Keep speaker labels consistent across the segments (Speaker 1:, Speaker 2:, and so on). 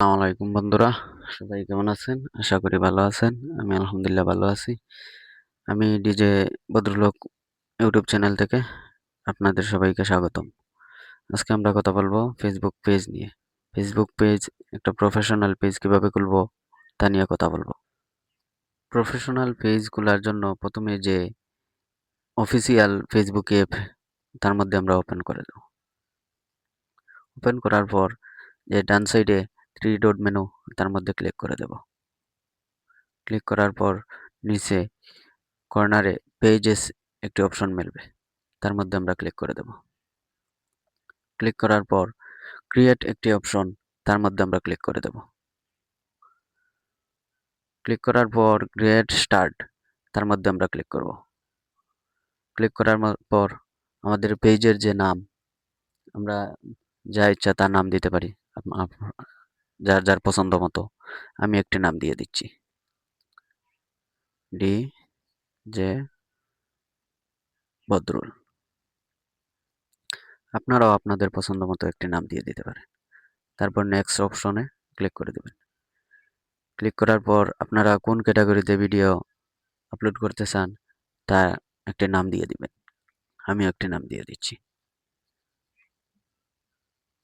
Speaker 1: আলাইকুম বন্ধুরা, সবাই কেমন আছেন? আশা করি ভালো আছেন, আমি আলহামদুলিল্লাহ ভালো আছি। আমি ডিজে বদরুলক ইউটিউব চ্যানেল থেকে আপনাদের সবাইকে স্বাগতম। আজকে আমরা কথা বলব ফেসবুক পেজ নিয়ে। ফেসবুক পেজ একটা প্রফেশনাল পেজ কীভাবে খুলবো তা নিয়ে কথা বলব। প্রফেশনাল পেজ খোলার জন্য প্রথমে যে অফিসিয়াল ফেসবুক অ্যাপ তার মধ্যে আমরা ওপেন করে দেব। ওপেন করার পর যে ডান সাইডে থ্রি ডট মেনু তার মধ্যে ক্লিক করে দেব। ক্লিক করার পর নিচে কর্নারে পেজেস একটি অপশন মিলবে, তার মধ্যে আমরা ক্লিক করে দেব। ক্লিক করার পর ক্রিয়েট একটি অপশন তার মধ্যে আমরা ক্লিক করে দেব। ক্লিক করার পর ক্রিয়েট স্টার্ট তার মধ্যে আমরা ক্লিক করব। ক্লিক করার পর আমাদের পেজের যে নাম, আমরা যা ইচ্ছা তার নাম দিতে পারি। যার যার পছন্দ মতো, আমি একটি নাম দিয়ে দিচ্ছি। D J Badrul. আপনারাও আপনাদের পছন্দ মতো একটি নাম দিয়ে দিতে পারেন। তারপর নেক্সট অপশনে ক্লিক করে দেবেন। ক্লিক করার পর আপনারা কোন ক্যাটাগরিতে ভিডিও আপলোড করতে চান, তা একটি নাম দিয়ে দিবেন। আমি একটি নাম দিয়ে দিচ্ছি।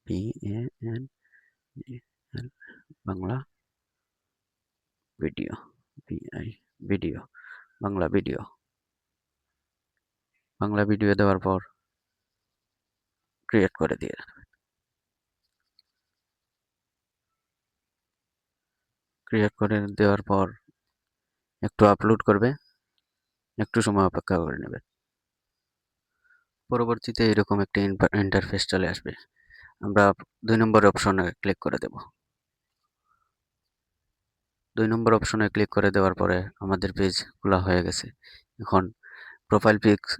Speaker 1: P N Bangla video VI video Bangla video Bangla video দেওয়ার পর ক্রিয়েট করে দিয়ে ক্রিয়েট করে দেওয়ার পর একটু আপলোড করবে, একটু সময় অপেক্ষা করে নেবে। পরবর্তীতে এরকম একটা ইন্টারফেস চলে আসবে। আমরা দুই নম্বর অপশনে ক্লিক করে দেব। দুই নম্বর অপশনে ক্লিক করে দেওয়ার পরে আমাদের পেজ খোলা হয়ে গেছে। এখন প্রোফাইল পিক্স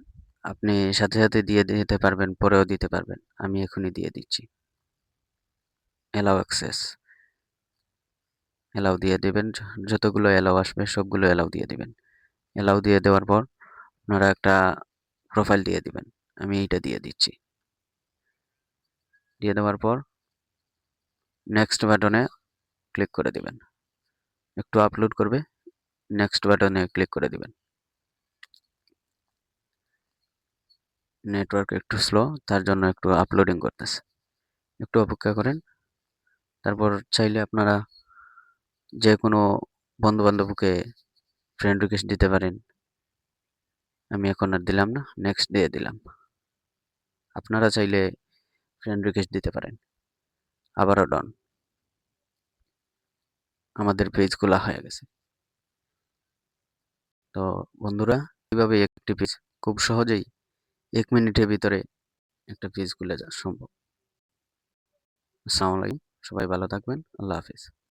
Speaker 1: আপনি সাথে সাথে দিয়ে দিতে পারবেন, পরেও দিতে পারবেন। আমি এখনই দিয়ে দিচ্ছি। অ্যালাউ অ্যাক্সেস অ্যালাউ দিয়ে দেবেন। যতগুলো অ্যালাউ আসবে, সবগুলো অ্যালাউ দিয়ে দিবেন। অ্যালাউ দিয়ে দেওয়ার পর আপনারা একটা প্রোফাইল দিয়ে দিবেন। আমি এইটা দিয়ে দিচ্ছি। দিয়ে দেওয়ার পর নেক্সট বাটনে ক্লিক করে দিবেন। একটু আপলোড করবে নেক্সট বাটনে ক্লিক করে দিবেন। নেটওয়ার্ক একটু স্লো তার জন্য একটু আপলোডিং করতেছে। একটু অপেক্ষা করেন। তারপর চাইলে আপনারা যে কোনো বন্ধু বান্ধবকে ফ্রেন্ড রিকোয়েস্ট দিতে পারেন। আমি এখন আর দিলাম না নেক্সট দিয়ে দিলাম। আপনারা চাইলে ফ্রেন্ড রিকোয়েস্ট দিতে পারেন। আবারও ডন আমাদের পেজ খোলা হয়ে গেছে। তো বন্ধুরা, কীভাবে একটি পেজ খুব সহজেই এক মিনিটের ভিতরে একটা পেজ খুলে যাওয়া সম্ভব। আসসালামু সবাই ভালো থাকবেন, আল্লাহ হাফিজ।